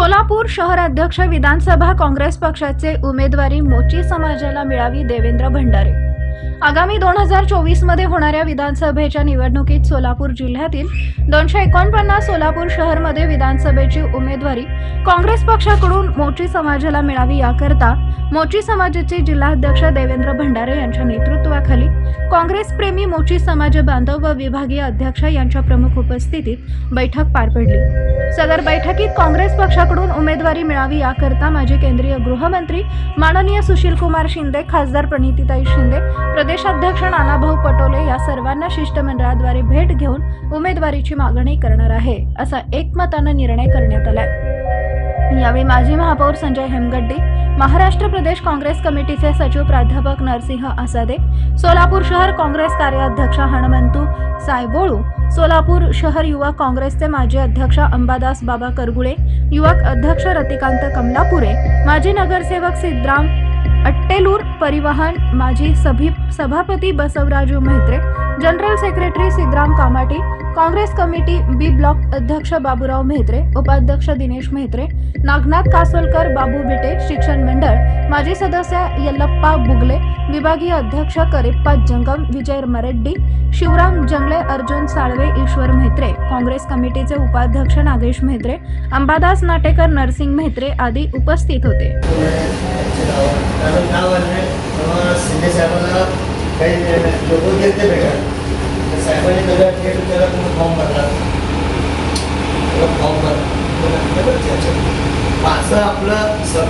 सोलापूर शहराध्यक्ष विधानसभा काँग्रेस पक्षाचे उमेदवारी मोची समाजाला मिळावी देवेंद्र भंडारे. आगामी दोन हजार चोवीसमध्ये होणाऱ्या विधानसभेच्या निवडणुकीत सोलापूर जिल्ह्यातील दोनशे एकोणपन्नास सोलापूर शहरमध्ये विधानसभेची उमेदवारी काँग्रेस पक्षाकडून मोची समाजाला मिळावी याकरता मोची समाजाचे जिल्हाध्यक्ष देवेंद्र भंडारे यांच्या नेतृत्वाखाली काँग्रेस प्रेमी मोची समाज बांधव व विभागीय अध्यक्ष यांच्या प्रमुख उपस्थितीत बैठक पार पडली. सदर बैठकीत काँग्रेस पक्षाकडून उमेदवारी मिळावी याकरता माजी केंद्रीय गृहमंत्री माननीय सुशीलकुमार शिंदे खासदार प्रणितीताई शिंदे प्रदेशाध्यक्ष नानाभाऊ पटोले या सर्वांना शिष्टमंडळाद्वारे भेट घेऊन उमेदवारीची मागणी करणार आहे असा एकमतानं निर्णय करण्यात आलाय. यावेळी माजी महापौर संजय हेमगड्डी महाराष्ट्र प्रदेश काँग्रेस कमिटीचे सचिव प्राध्यापक नरसिंह आसादे सोलापूर शहर काँग्रेस कार्याध्यक्ष हणमंतू सायबोळू सोलापूर शहर युवक काँग्रेसचे माजी अध्यक्ष अंबादास बाबा करगुळे युवक अध्यक्ष रतिकांत कमलापुरे माजी नगरसेवक सिद्धराम अट्टेलूर परिवहन माजी सभी सभापती Basavaraju Mhetre general secretary Siddharam Kamati Congress committee B block अध्यक्ष बाबूराव म्हेत्रे उपाध्यक्ष दिनेश म्हेत्रे नागनाथ कासोलकर बाबू बिटे शिक्षण मंडळ माजी सदस्य यल्लप्पा बुगले विभागीय अध्यक्ष करिप्पा जंगम विजय मरेड्डी शिवराम जंगले अर्जुन साळवे ईश्वर म्हेत्रे काँग्रेस कमिटीचे उपाध्यक्ष नागेश म्हेत्रे अंबादास नाटेकर नरसिंग म्हेत्रे आदी उपस्थित होते. काही लोक गेले भेटा तर साहेबांनी त्याला थेट त्याला तुम्ही फॉर्म भरला त्याला फॉर्म भरला चर्चा मग असं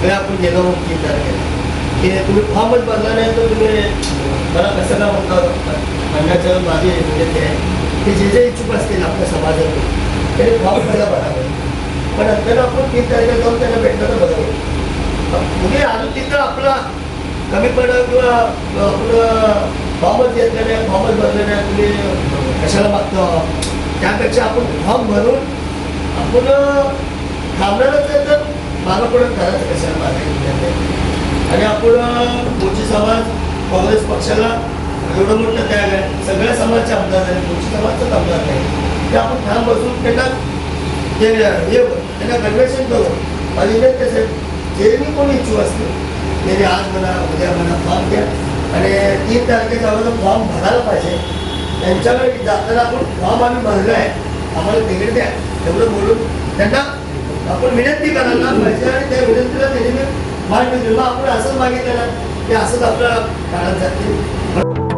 सगळ्या आपण जगावर विचार केला की तुम्ही फॉर्मच भरला नाही तर तुम्ही मला कसं काय म्हणता? म्हणण्याचं माझे म्हणजे ते आहे. की जे जे इच्छुक असतील आपल्या समाजातून त्याने फॉर्म पहिला भरावे पण नंतर आपण तीन तारखेला जाऊन त्यांना भेटलं तर बरं होईल तुम्ही अजून तिथं आपला कमी किंवा आपलं फॉर्मच घेतलं नाही फॉर्मच भरलं नाही तुम्ही कशाला मागतो? त्यापेक्षा आपण फॉर्म भरून आपण थांबणारच आहे तर मागं खरंच करायचं कशाला मागायचं आणि आपण मोची समाज काँग्रेस पक्षाला एवढं मोठं त्याग आहे. सगळ्या समाजचे आमदार झाले मोची समाजचाच आमदार नाही ते आपण ठाम बसून त्यांना ते हे त्यांना कन्व्हेन्शन करू माझी कसे जे मी कोणी इच्छू असते त्यांनी आज म्हणा उद्या म्हणा फॉर्म घ्या. आणि तीन तारखेचा अगोदर फॉर्म भरायला पाहिजे. त्यांच्याकडे जाताना आपण फॉर्म आम्ही भरलो आहे. आम्हाला तिकीट द्या. एवढं बोलून त्यांना आपण विनंती करायला पाहिजे आणि त्या विनंतीला त्यांनी मी मान दिली. आपण असंच मागितलेलं ना की असंच आपल्याला काढत जाते